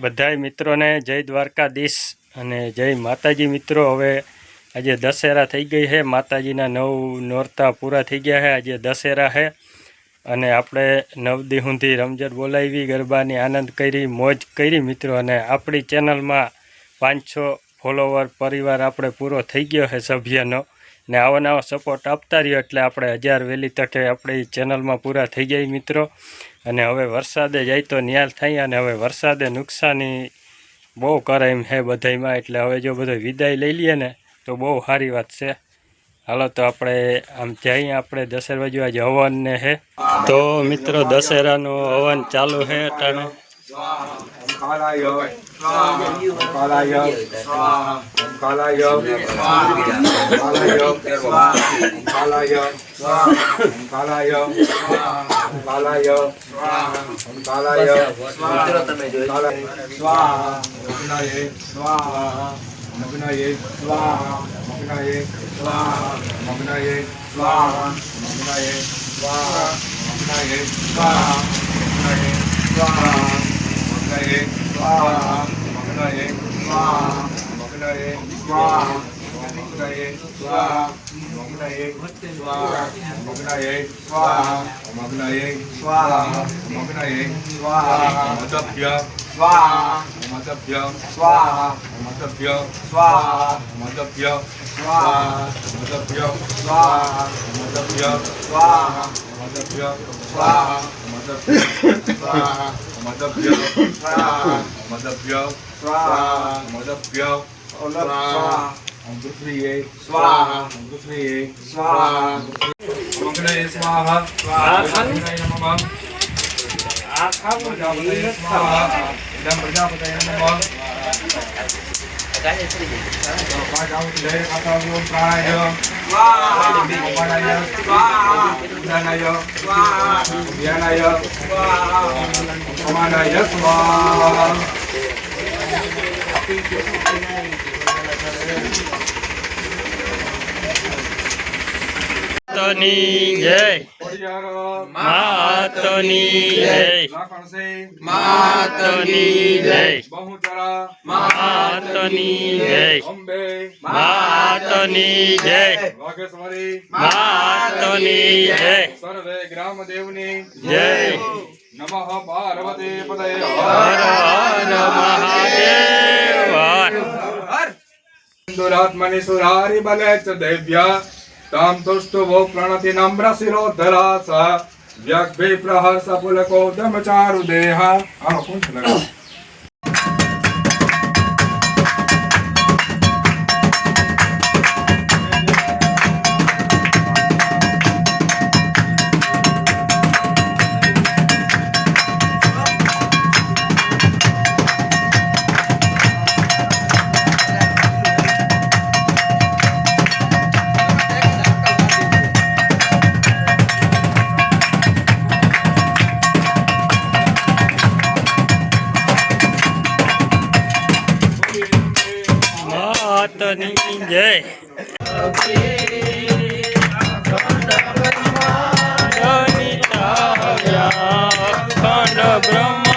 બધાય મિત્રોને જય દ્વારકાધીશ અને જય માતાજી મિત્રો. હવે આજે દશેરા થઈ ગઈ છે. માતાજીના નવ નોરતા પૂરા થઈ ગયા છે. આજે દશેરા છે અને આપણે નવ દી સુધી રમઝટ બોલાવી, ગરબાની આનંદ કરી, મોજ કરી મિત્રો. અને આપણી ચેનલમાં પાંચસો ફોલોવર પરિવાર આપણે પૂરો થઈ ગયો છે સભ્યનો. ને આવો નવો સપોર્ટ આપતા રહ્યો એટલે આપણે હજાર વહેલી તકે આપણી ચેનલમાં પૂરા થઈ જાય મિત્રો. અને હવે વરસાદે જાય તો નિયાલ થઈ અને હવે વરસાદે નુકસાની બહુ કરે એમ છે બધાયમાં. એટલે હવે જો બધો વિદાય લઈ લઈએ ને, તો બહુ સારી વાત છે. હાલો, તો આપણે આમ જઈએ આપણે દશેરા બાજુ. આજે હવનને છે તો મિત્રો, દશેરાનો હવન ચાલુ છે અટાણે. કાલાય કાલાય કાલાય કાલાય કાલાય કાલાય કાલાય કાલાય સ્વાહા મગ્નાય સ્વાહા મગ્નાય સ્વાહા મગ્નાય સ્વાહા મગ્નાય સ્વાહા મગ્નાય સ્વાહા મગ્નાય સ્વાહા મગ્નાય સ્વાહા મગ્નાય સ્વાહા મગ્નાય સ્વાહા મગ્નાય સ્વાહા મગ્નાય સ્વાહા મગ્નાય સ્વાહા મગ્નાય સ્વાહા મગ્નાય સ્વાહા મગ્નાય સ્વાહા મદભ્ય સ્વાહા મદભ્ય સ્વાહા મદભ્ય સ્વાહા મદભ્ય સ્વાહા મદભ્ય સ્વાહા મદભ્ય સ્વાહા મદભ્ય સ્વાહા મદભ્ય સ્વાહા મદભ્ય સ્વાહા મદભ્ય સ્વાહા મદભ્ય સ્વાહા પૃથ્વીએ સ્વાહા પૃથ્વીએ સ્વાહા મંગળે સ્વાહા સ્વાહા નમઃ આખા પ્રજાપતય સ્વાહા ઇદમ પ્રજાપતય નમઃ સ્વાહા માતની જય. માતની જય. માતની જય. માતની જય. માતની જય. માતની જય. સર્વે ગ્રામદેવની પાર્વતી પદય. હર ಸುರಾತ್ಮನಿಸುರಾರಿ ಬಲೆ ಚ ದೈವ್ಯ ತಾಂ ತುಷ್ಟು ವೋ ಪ್ರಣತಿ ನಮ್ರ ಶಿರೋಧರಾಸ ವ್ಯಕ್ತಿ ಪ್ರಹರ್ಸ ಪುಲಕೋ ದಮಚಾರು ದೇಹ ಆ ಕುಂಚ માતની જય. ખંડ બ્રહ્મ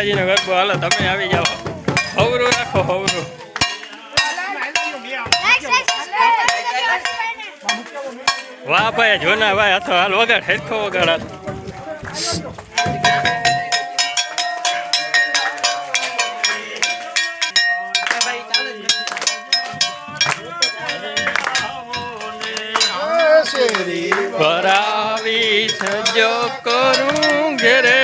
માતાજીનો ગરબો હાલો તમે આવી જાઓ. હવરું રાખો હવરું. વાહ ભાઈ જોના ભાઈ હાથો હાલ વગાડ હેરખો વગાડ હાલ. ભરાવી સજો કરું ઘેરે.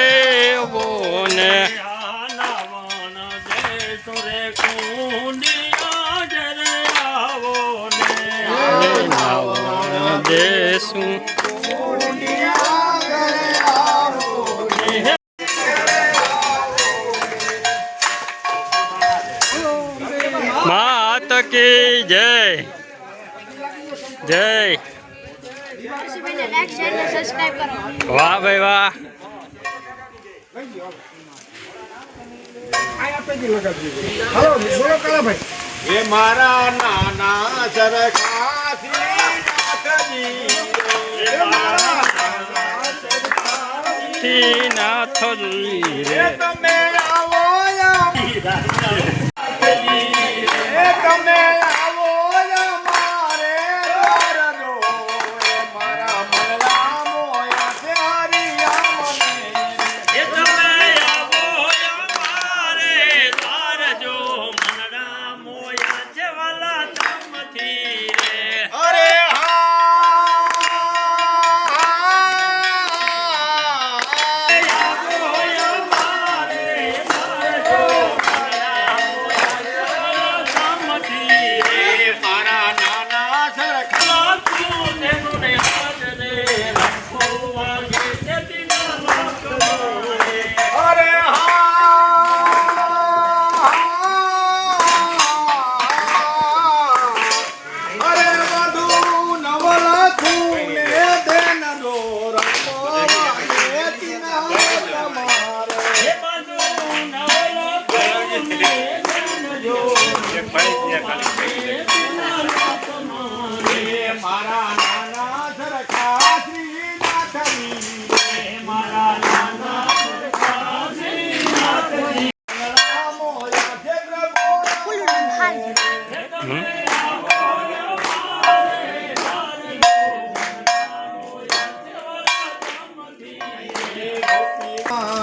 દેશું માત કી જય. જય. વાહ ભાઈ વાહ. એ મારા નાના નાથજી. થી નાથ તમે આવો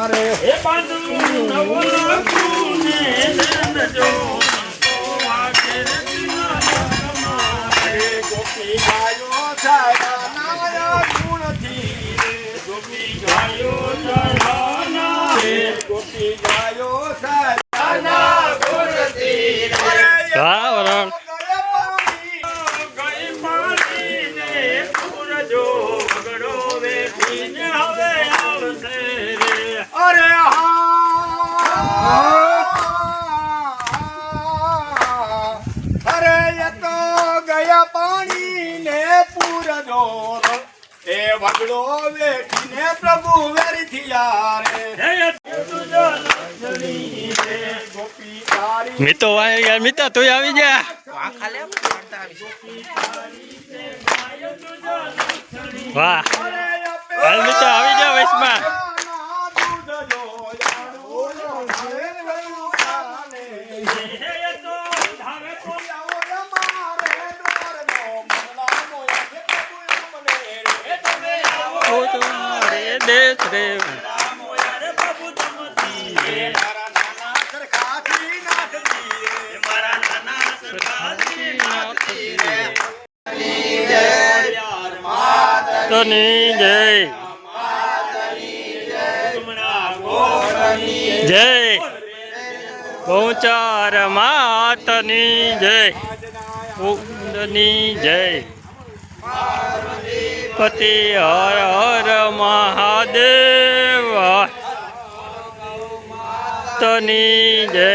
મારે. ગોપી ગાયો સારા નાયા ગુણથી. ગોપી ગાયો સારા ગોપી ગાયો છાયા ના ગુણથી રે. અરે વાહ વરણ ગયા પાણી અરે હા અરે એ તો ગયા પાણી ને પૂર એ વગડો વેઠીને પ્રભુ વેરી થયા રે ગોપી મિતો આવી ગયા. મિતા તું આવી ગયા વાહ. હાલ આવી જા વૈશમાં દેશ રે તની જય. જય. પહોંચાર માતની જય. કુંદની જય. પતિ હર હર મહાદેવ. તની જય.